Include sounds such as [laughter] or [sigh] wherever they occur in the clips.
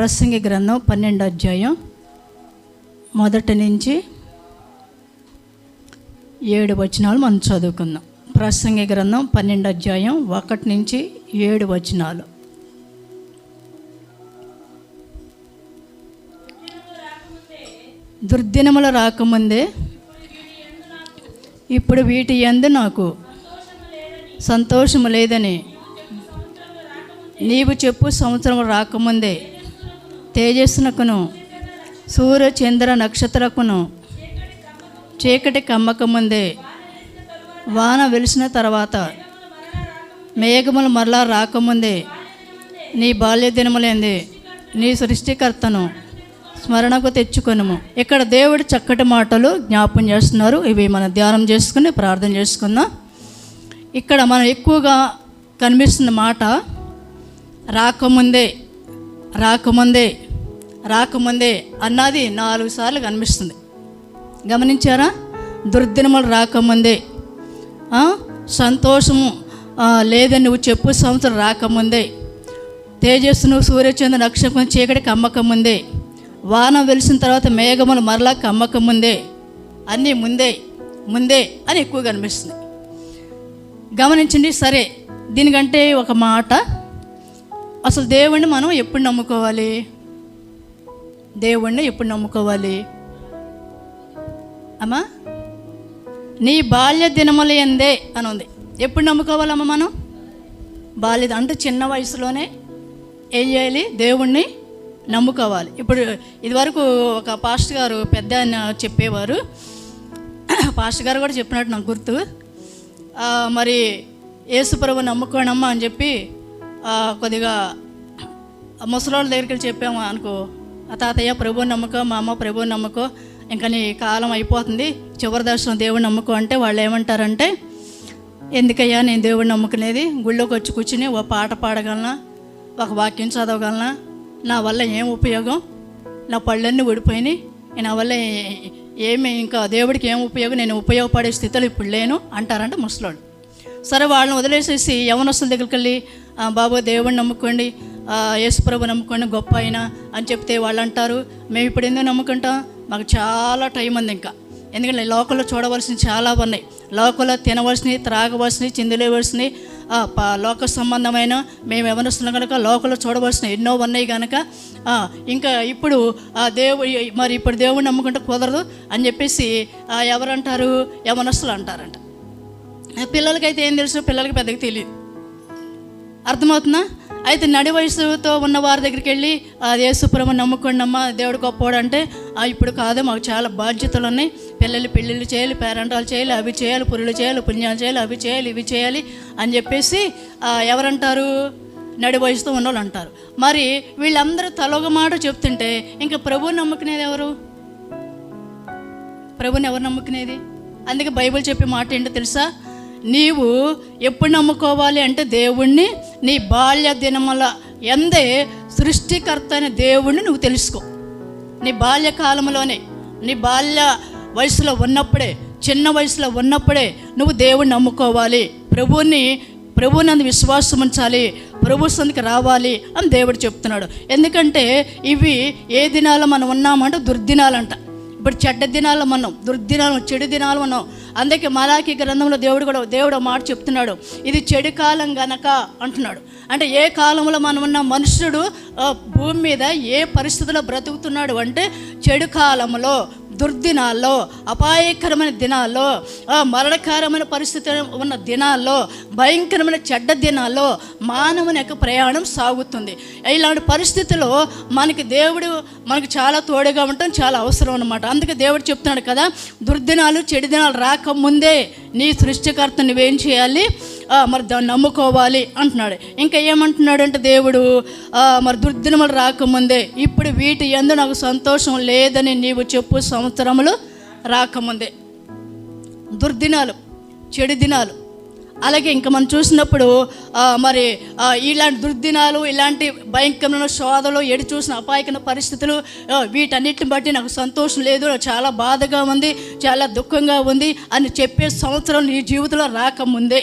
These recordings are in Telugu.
ప్రసంగి గ్రంథం పన్నెండు అధ్యాయం మొదటి నుంచి ఏడు వచనాలు మనం చదువుకుందాం. ప్రసంగి గ్రంథం పన్నెండు అధ్యాయం ఒకటి నుంచి ఏడు వచనాలు. దుర్దినములు రాకముందే ఇప్పుడు వీటి ఎందు నాకు సంతోషము లేదని నీవు చెప్పు సంవత్సరం రాకముందే తేజస్సునకును సూర్య చంద్ర నక్షత్రకును చీకటి కమ్మకముందే వాన వెలిసిన తర్వాత మేఘములు మరలా రాకముందే నీ బాల్య దినములేంది నీ సృష్టికర్తను స్మరణకు తెచ్చుకొనుము. ఇక్కడ దేవుడు చక్కటి మాటలు జ్ఞాపం చేస్తున్నారు. ఇవి మనం ధ్యానం చేసుకుని ప్రార్థన చేసుకుందాం. ఇక్కడ మనం ఎక్కువగా కనిపిస్తున్న మాట రాకముందే రాకముందే రాకముందే అన్నది నాలుగు సార్లు కనిపిస్తుంది. గమనించారా? దుర్దినములు రాకముందే. సంతోషము లేదని నువ్వు చెప్పు సంవత్సరం రాకముందే. తేజస్సును సూర్యచంద్ర నక్షత్రం చీకటి కమ్మకముందే. వాన వెలిసిన తర్వాత మేఘములు మరలా కమ్మకముందే. అన్నీ ముందే ముందే అని ఎక్కువ కనిపిస్తుంది. గమనించండి సరే దీనికంటే ఒక మాట అసలు దేవుణ్ణి మనం ఎప్పుడు నమ్ముకోవాలి? దేవుణ్ణి ఎప్పుడు నమ్ముకోవాలి? అమ్మా నీ బాల్య దినములు ఎందే అని ఉంది. ఎప్పుడు నమ్ముకోవాలమ్మా మనం? బాల్య అంటే చిన్న వయసులోనే ఏం చేయాలి? దేవుణ్ణి నమ్ముకోవాలి. ఇప్పుడు ఇదివరకు ఒక పాస్టర్ గారు పెద్ద ఆయన చెప్పేవారు. [coughs] పాస్టర్ గారు కూడా చెప్పినట్టు నాకు గుర్తు. మరి యేసుప్రభు నమ్ముకోనమ్మా అని చెప్పి కొద్దిగా ముసలోళ్ళ దగ్గరికి వెళ్ళి చెప్పాము అనుకో ఆ తాతయ్య ప్రభు నమ్మకం మా అమ్మ ప్రభు నమ్మకం ఇంకా నీ కాలం అయిపోతుంది చివరి దర్శనం దేవుడు నమ్మకం అంటే వాళ్ళు ఏమంటారంటే ఎందుకయ్యా నేను దేవుడు నమ్ముకునేది? గుళ్ళోకి వచ్చి కూర్చుని ఒక పాట పాడగలనా? ఒక వాక్యం చదవగలనా? నా వల్ల ఏం ఉపయోగం? నా పళ్ళన్నీ ఊడిపోయినాయి. నా వల్ల ఏమి ఇంకా దేవుడికి ఏం ఉపయోగం? నేను ఉపయోగపడే స్థితిలో ఇప్పుడు లేను అంటారంట ముసలాడు సరే వాళ్ళని వదిలేసేసి యవనస్తుల దగ్గరికి వెళ్ళి బాబు దేవుడిని నమ్ముకోండి. యేసుప్రభు నమ్ముకోండి గొప్ప అయినా అని చెప్తే వాళ్ళు అంటారు. మేము ఇప్పుడు ఎందుకు నమ్ముకుంటాం? మాకు చాలా టైం ఉంది ఇంకా. ఎందుకంటే లోకల్లో చూడవలసినవి చాలా ఉన్నాయి. లోకల్లో తినవలసినవి త్రాగవలసినవి చిందులేవలసినవి లోక సంబంధమైన మేము ఎవరిస్తున్నాం కనుక లోకల్లో చూడవలసిన ఎన్నో ఉన్నాయి కనుక ఇంకా ఇప్పుడు ఆ దేవు మరి ఇప్పుడు దేవుడిని నమ్ముకుంటే కుదరదు అని చెప్పేసి ఎవరంటారు? యవనస్తులు అంటారంట. పిల్లలకైతే ఏం తెలుసు? పిల్లలకి పెద్దగా తెలియదు. అర్థమవుతుందా? అయితే నడి వయసుతో ఉన్న వారి దగ్గరికి వెళ్ళి ఆ యేసుప్రభు నమ్ముకోండి అమ్మ దేవుడు గొప్పవాడు అంటే "ఆ, ఇప్పుడు కాదు మాకు చాలా బాధ్యతలు ఉన్నాయి. పిల్లలు పెళ్ళిళ్ళు చేయాలి పేరెంటాలు చేయాలి అవి చేయాలి పురులు చేయాలి పుణ్యాలు చేయాలి అవి చేయాలి ఇవి చేయాలి అని చెప్పేసి ఎవరంటారు? నడి వయసుతో ఉన్నోళ్ళు అంటారు. మరి వీళ్ళందరూ తలొక మాట చెప్తుంటే ఇంకా ప్రభు నమ్ముకునేది ఎవరు? ప్రభుని ఎవరు నమ్ముకునేది? అందుకే బైబిల్ చెప్పే మాట ఏంటో తెలుసా? నీవు ఎప్పుడు నమ్ముకోవాలి అంటే దేవుణ్ణి నీ బాల్య దినముల ఎందే సృష్టికర్త అయిన దేవుణ్ణి నువ్వు తెలుసుకో. నీ బాల్యకాలంలోనే నీ బాల్య వయసులో ఉన్నప్పుడే చిన్న వయసులో ఉన్నప్పుడే నువ్వు దేవుణ్ణి నమ్ముకోవాలి. ప్రభువుని ప్రభువునందు విశ్వాసం ఉంచాలి ప్రభు సందికి రావాలి అని దేవుడు చెప్తున్నాడు. ఎందుకంటే ఇవి ఏ దినాలు మనం ఉన్నామంటే దుర్దినాలంట. ఇప్పుడు చెడ్డ దినాలు మనం దుర్దినాలు చెడు దినాలు మనం అందుకే మలాకి గ్రంథంలో దేవుడు కూడా దేవుడు మాట చెప్తున్నాడు. ఇది చెడు కాలం గనక అంటున్నాడు. అంటే ఏ కాలంలో మనం ఉన్న మనుషుడు భూమి మీద ఏ పరిస్థితిలో బ్రతుకుతున్నాడు అంటే చెడు కాలంలో దుర్దినాల్లో అపాయకరమైన దినాల్లో ఆ, మరణకరమైన పరిస్థితి ఉన్న దినాల్లో భయంకరమైన చెడ్డ దినాల్లో మానవుని యొక్క ప్రయాణం సాగుతుంది. ఇలాంటి పరిస్థితుల్లో మనకి దేవుడు మనకు చాలా తోడుగా ఉండటం చాలా అవసరం అనమాట అందుకే దేవుడు చెప్తున్నాడు కదా దుర్దినాలు చెడు దినాలు రాకముందే నీ సృష్టికర్త నువ్వేం చేయాలి? మరి దాన్ని నమ్ముకోవాలి అంటున్నాడు. ఇంకా ఏమంటున్నాడు అంటే దేవుడు మరి దుర్దినములు రాకముందే ఇప్పుడు వీటి ఎందు నాకు సంతోషం లేదని నీవు చెప్పు సంవత్సరములు రాకముందే. దుర్దినాలు చెడు దినాలు. అలాగే ఇంకా మనం చూసినప్పుడు మరి ఇలాంటి దుర్దినాలు ఇలాంటి భయంకరమైన శోధలు ఎడి చూసిన అపాయకరమైన పరిస్థితులు వీటన్నిటిని బట్టి నాకు సంతోషం లేదు నాకు చాలా బాధగా ఉంది చాలా దుఃఖంగా ఉంది అని చెప్పే సంవత్సరం నీ జీవితంలో రాకముందే.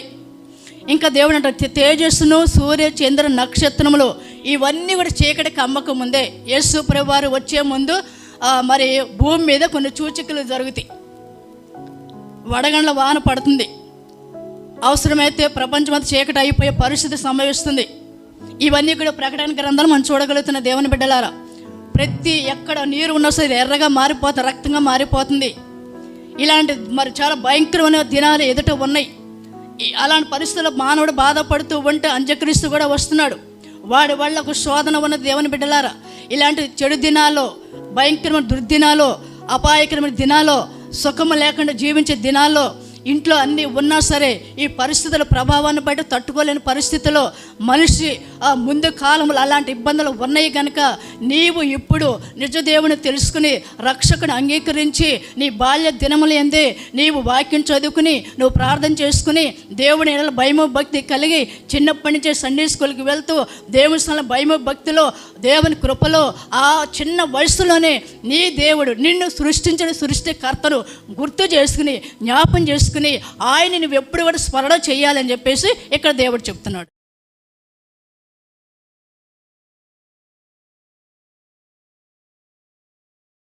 ఇంకా దేవుడు అంటారు తేజస్సును సూర్య చంద్ర నక్షత్రములు ఇవన్నీ కూడా చీకటి కమ్మక ముందే యేసు ప్రభువారు వచ్చే ముందు మరి భూమి మీద కొన్ని సూచికలు జరుగుతాయి. వడగండ్ల వాన పడుతుంది. అవసరమైతే ప్రపంచమంతా చీకటి అయిపోయే పరిస్థితి సంభవిస్తుంది. ఇవన్నీ కూడా ప్రకటన గ్రంథాలు మనం చూడగలుగుతున్న దేవుని బిడ్డలారా. ప్రతి ఎక్కడ నీరు ఉన్న సరే ఎర్రగా మారిపోతుంది రక్తంగా మారిపోతుంది. ఇలాంటి మరి చాలా భయంకరమైన దినాలు ఎదుట ఉన్నాయి. అలాంటి పరిస్థితుల్లో మానవుడు బాధపడుతూ ఉంటే అంత్యక్రీస్తు కూడా వస్తున్నాడు. వాడి వాళ్ళకు శోధన ఉన్న దేవుని బిడ్డలారా ఇలాంటి చెడు దినాల్లో భయంకరమైన దుర్దినాల్లో అపాయకరమైన దినాల్లో సుఖము లేకుండా జీవించే దినాల్లో ఇంట్లో అన్నీ ఉన్నా సరే ఈ పరిస్థితుల ప్రభావాన్ని బట్టి తట్టుకోలేని పరిస్థితిలో మనిషి ఆ ముందు కాలంలో అలాంటి ఇబ్బందులు ఉన్నాయి కనుక నీవు ఇప్పుడు నిజ దేవుని తెలుసుకుని రక్షకుని అంగీకరించి నీ బాల్య దినములు ఎందే నీవు వాక్యం చదువుకుని నువ్వు ప్రార్థన చేసుకుని దేవుని భయము భక్తి కలిగి చిన్నప్పటి నుంచే సండే స్కూల్కి వెళ్తూ దేవుని స్థలం భయము భక్తిలో దేవుని కృపలో ఆ చిన్న వయసులోనే నీ దేవుడు నిన్ను సృష్టించిన సృష్టికర్తను గుర్తు చేసుకుని జ్ఞాపం చేసుకుని ఆయన నువ్వు ఎప్పుడు కూడా స్మరణ చేయాలని చెప్పేసి ఇక్కడ దేవుడు చెప్తున్నాడు.